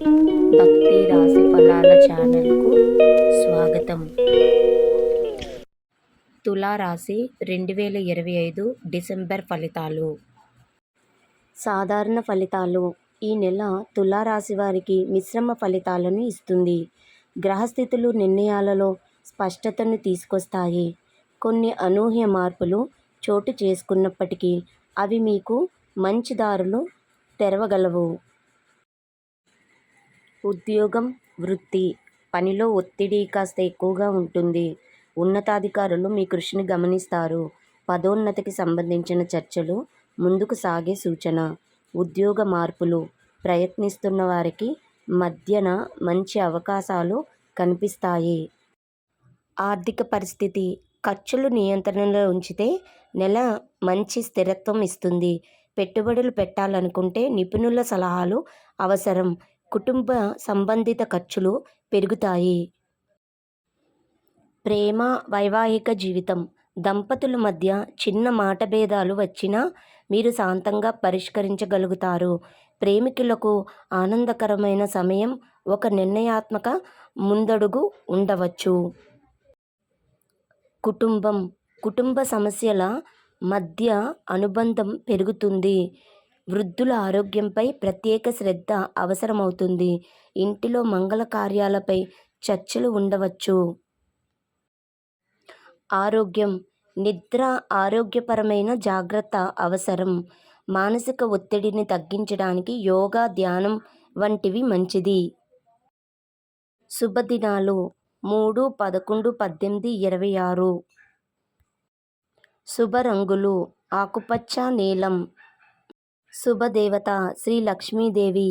భక్తి రాశి ఫలాల ఛానల్కు స్వాగతం. తులారాశి రెండు వేల ఇరవై ఐదు డిసెంబర్ ఫలితాలు. సాధారణ ఫలితాలు. ఈ నెల తులారాశి వారికి మిశ్రమ ఫలితాలను ఇస్తుంది. గ్రహస్థితులు నిర్ణయాలలో స్పష్టతను తీసుకొస్తాయి. కొన్ని అనూహ్య మార్పులు చోటు చేసుకున్నప్పటికీ అవి మీకు మంచి దారులు తెరవగలవు. ఉద్యోగం వృత్తి. పనిలో ఒత్తిడి కాస్త ఎక్కువగా ఉంటుంది. ఉన్నతాధికారులు మీ కృషిని గమనిస్తారు. పదోన్నతికి సంబంధించిన చర్చలు ముందుకు సాగే సూచన. ఉద్యోగ మార్పులు. ప్రయత్నిస్తున్న వారికి మధ్యన మంచి అవకాశాలు కనిపిస్తాయి. ఆర్థిక పరిస్థితి. ఖర్చులు నియంత్రణలో ఉంచితే నెల మంచి స్థిరత్వం ఇస్తుంది. పెట్టుబడులు పెట్టాలనుకుంటే నిపుణుల సలహాలు అవసరం. కుటుంబ సంబంధిత ఖర్చులు పెరుగుతాయి. ప్రేమ వైవాహిక జీవితం. దంపతుల మధ్య చిన్న మాట భేదాలు వచ్చినా మీరు శాంతంగా పరిష్కరించగలుగుతారు. ప్రేమికులకు ఆనందకరమైన సమయం ఒక నిర్ణయాత్మక ముందడుగు ఉండవచ్చు. కుటుంబం. కుటుంబ సమస్యల మధ్య అనుబంధం పెరుగుతుంది. వృద్ధుల ఆరోగ్యంపై ప్రత్యేక శ్రద్ధ అవసరమవుతుంది. ఇంటిలో మంగళ కార్యాలపై చర్చలు ఉండవచ్చు. ఆరోగ్యం నిద్ర ఆరోగ్యపరమైన జాగ్రత్త అవసరం. మానసిక ఒత్తిడిని తగ్గించడానికి యోగా ధ్యానం వంటివి మంచిది. శుభదినాలు మూడు పదకొండు పద్దెనిమిది ఇరవై ఆరు. శుభ రంగులు ఆకుపచ్చ నీలం. శుభదేవత శ్రీ లక్ష్మీదేవి